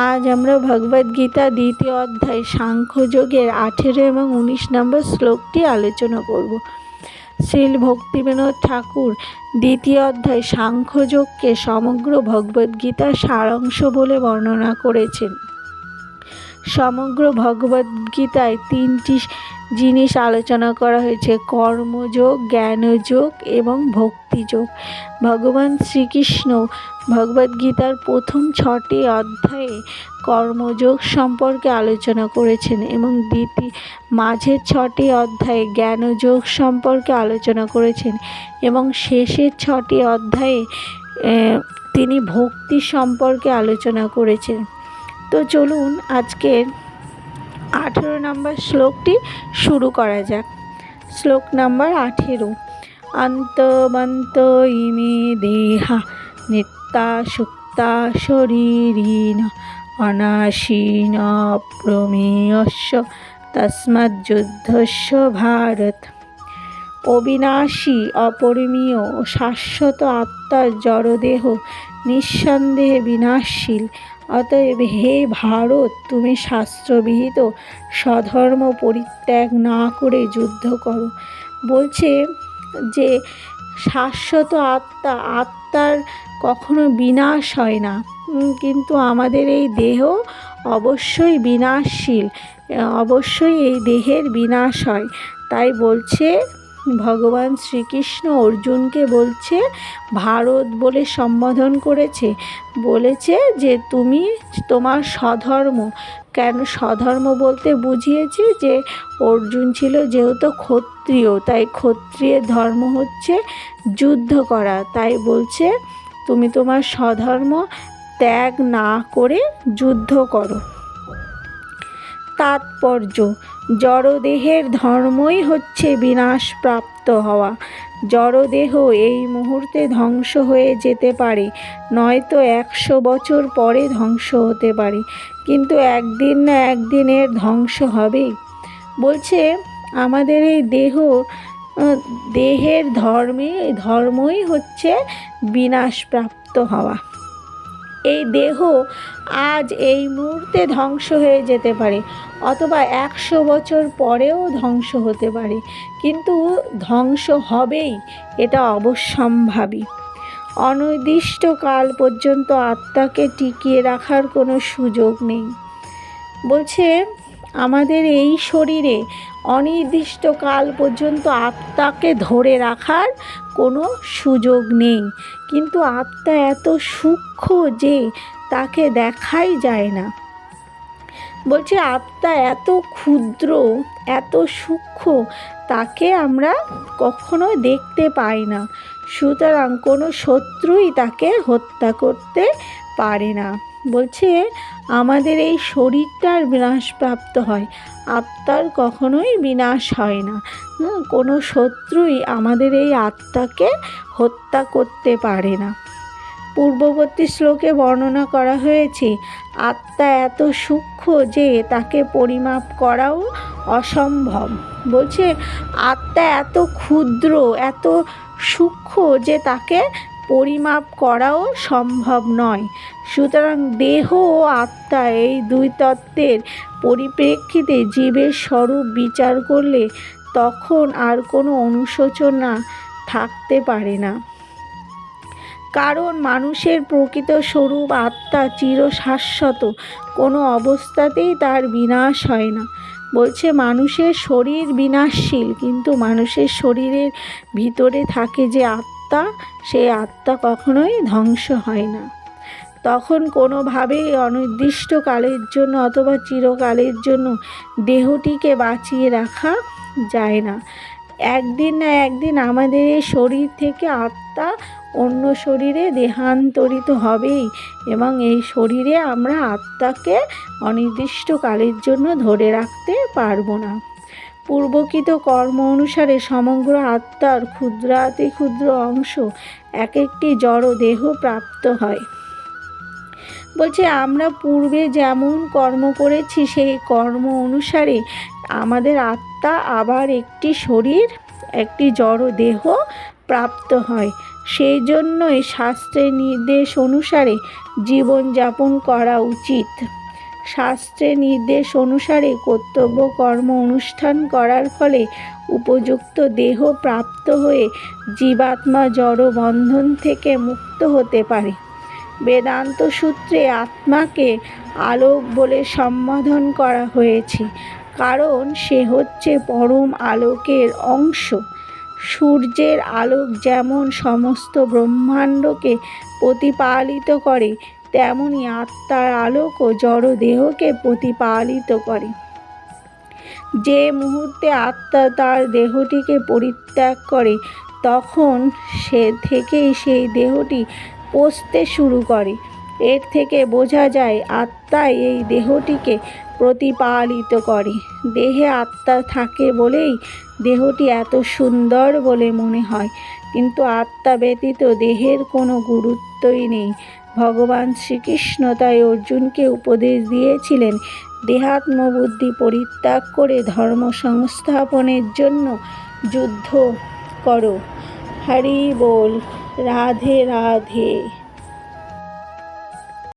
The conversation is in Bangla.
আজ আমরা ভগবদ্গীতা দ্বিতীয় অধ্যায় সাংখ্যযোগের আঠেরো এবং উনিশ নম্বর শ্লোকটি আলোচনা করব। শ্রীল ভক্তিবিনোদ ঠাকুর দ্বিতীয় অধ্যায় সাংখ্যযোগকে সমগ্র ভগবদ্গীতার সারাংশ বলে বর্ণনা করেছেন। সমগ্র ভগবদ্গীতায় তিনটি জিনিস আলোচনা করা হয়েছে, কর্মযোগ, জ্ঞানযোগ এবং ভক্তিযোগ। ভগবান শ্রীকৃষ্ণ ভগবদ্গীতার প্রথম ছটি অধ্যায়ে কর্মযোগ সম্পর্কে আলোচনা করেছেন এবং দ্বিতীয়, মাঝের ছটি অধ্যায়ে জ্ঞানযোগ সম্পর্কে আলোচনা করেছেন এবং শেষের ছটি অধ্যায়ে তিনি ভক্তি সম্পর্কে আলোচনা করেছেন। তো চলুন আজকের আঠেরো নম্বর শ্লোকটি শুরু করা যাক। শ্লোক নাম্বার আঠেরো। অন্তবন্ত ইমে দেহা নিত্যা সুক্তা শরীরীন অনাশীন প্রমেয়স্য তস্মজ্জুদ্ধস্য ভারত। অবিনাশী, অপরিমীয়, শাশ্বত আত্মার জড়দেহ নিঃসন্দেহে বিনাশশীল অতএব হে ভারত, তুমি শাস্ত্রবিহিত স্বধর্ম পরিত্যাগ না করে যুদ্ধ করো। বলছে যে, শাশ্বত আত্মা, আত্মার কখনো বিনাশ হয় না। কিন্তু আমাদের এই দেহ অবশ্যই বিনাশশীল, অবশ্যই এই দেহের বিনাশ হয়। তাই বলছে ভগবান শ্রীকৃষ্ণ অর্জুনকে বলছে, ভারত বলে সম্বোধন করেছে। বলেছে যে, তুমি তোমার স্বধর্ম। কেন স্বধর্ম বলতে বুঝিয়েছে যে, অর্জুন ছিল যেহেতু ক্ষত্রিয়, তাই ক্ষত্রিয়ের ধর্ম হচ্ছে যুদ্ধ করা। তাই বলছে, তুমি তোমার স্বধর্ম ত্যাগ না করে যুদ্ধ করো। তাৎপর্য। জড়দেহের ধর্মই হচ্ছে বিনাশপ্রাপ্ত হওয়া। জড়দেহ এই মুহূর্তে ধ্বংস হয়ে যেতে পারে, নয়তো একশো বছর পরে ধ্বংস হতে পারে, কিন্তু একদিন না একদিনের ধ্বংস হবেই। বলছে, আমাদের এই দেহ দেহের ধর্মে, ধর্মই হচ্ছে বিনাশপ্রাপ্ত হওয়া। এই দেহ আজ এই মুহূর্তে ধ্বংস হয়ে যেতে পারে, অথবা একশো বছর পরেও ধ্বংস হতে পারে। কিন্তু ধ্বংস হবেই, এটা অবশ্যম্ভাবী। অনির্দিষ্টকাল পর্যন্ত আত্মাকে টিকিয়ে রাখার কোনো সুযোগ নেই। বলছে, আমাদের এই শরীরে অনির্দিষ্টকাল পর্যন্ত আত্মাকে ধরে রাখার কোনো সুযোগ নেই। কিন্তু আত্মা এত সূক্ষ্ম যে তাকে দেখাই যায় না। বলছে, আত্মা এত ক্ষুদ্র, এত সূক্ষ্ম, তাকে আমরা কখনো দেখতে পাই না। সুতরাং কোনো শত্রুই তাকে হত্যা করতে পারে না। বলছে আমাদের এই শরীরটার বিনাশপ্রাপ্ত হয়। আত্মার কখনোই বিনাশ হয় না। কোনো শত্রুই আমাদের এই আত্মাকে হত্যা করতে পারে না। পূর্ববর্তী শ্লোকে বর্ণনা করা হয়েছে, আত্মা এত সূক্ষ্ম যে তাকে পরিমাপ করাও অসম্ভব। বলছে, আত্মা এত ক্ষুদ্র, এত সূক্ষ্ম যে তাকে পরিমাপ করাও সম্ভব নয়। সুতরাং দেহ ও আত্মা এই দুই তত্ত্বের পরিপ্রেক্ষিতে জীবের স্বরূপ বিচার করলে তখন আর কোনো অনুশোচনা থাকতে পারে না। কারণ মানুষের প্রকৃত স্বরূপ আত্মা চির শাশ্বত কোনো অবস্থাতেই তার বিনাশ হয় না। বলছে, মানুষের শরীর বিনাশশীল, কিন্তু মানুষের শরীরের ভিতরে থাকে যে আত্মা সেই আত্মা কখনোই ধ্বংস হয় না। তখন কোনোভাবেই অনির্দিষ্টকালের জন্য অথবা চিরকালের জন্য দেহটিকে বাঁচিয়ে রাখা যায় না। একদিন না একদিন আমাদের এই শরীর থেকে আত্মা অন্য শরীরে দেহান্তরিত হবেই এবং এই শরীরে আমরা আত্মাকে অনির্দিষ্টকালের জন্য ধরে রাখতে পারব না। পূর্বকৃত কর্ম অনুসারে সমগ্র আত্মার ক্ষুদ্রাতি ক্ষুদ্র অংশ এক একটি জড় দেহ প্রাপ্ত হয়। বলছে, আমরা পূর্বে যেমন কর্ম করেছি, সেই কর্ম অনুসারে আমাদের আত্মা আবার একটি শরীর, একটি জড় দেহ প্রাপ্ত হয়। সেই জন্যই শাস্ত্রের নির্দেশ অনুসারে জীবনযাপন করা উচিত। শাস্ত্রের নির্দেশ অনুসারে কর্তব্য, কর্ম, অনুষ্ঠান করার ফলে উপযুক্ত দেহ প্রাপ্ত হয়ে জীবাত্মা জড় বন্ধন থেকে মুক্ত হতে পারে। বেদান্ত সূত্রে আত্মাকে আলোক বলে সম্বোধন করা হয়েছে। কারণ সে হচ্ছে পরম আলোকের অংশ। সূর্যের আলোক যেমন সমস্ত ব্রহ্মাণ্ডকে প্রতিপালিত করে তেমনি আত্মার আলোকও জড় দেহকে প্রতিপালিত করে। যে মুহূর্তে আত্মা তার দেহটিকে পরিত্যাগ করে, তখন সে থেকেই সেই দেহটি পচতে শুরু করে। এর থেকে বোঝা যায়, আত্মাই এই দেহটিকে প্রতিপালিত করে। দেহে আত্মা থাকে বলেই দেহটি এত সুন্দর বলে মনে হয়। কিন্তু আত্মা ব্যতীত দেহের কোনো গুরুত্বই নেই। ভগবান শ্রীকৃষ্ণ তাই অর্জুনকে উপদেশ দিয়েছিলেন। দেহাত্ম বুদ্ধি পরিত্যাগ করে ধর্ম সংস্থাপনের জন্য যুদ্ধ করো। হরি বল, রাধে রাধে।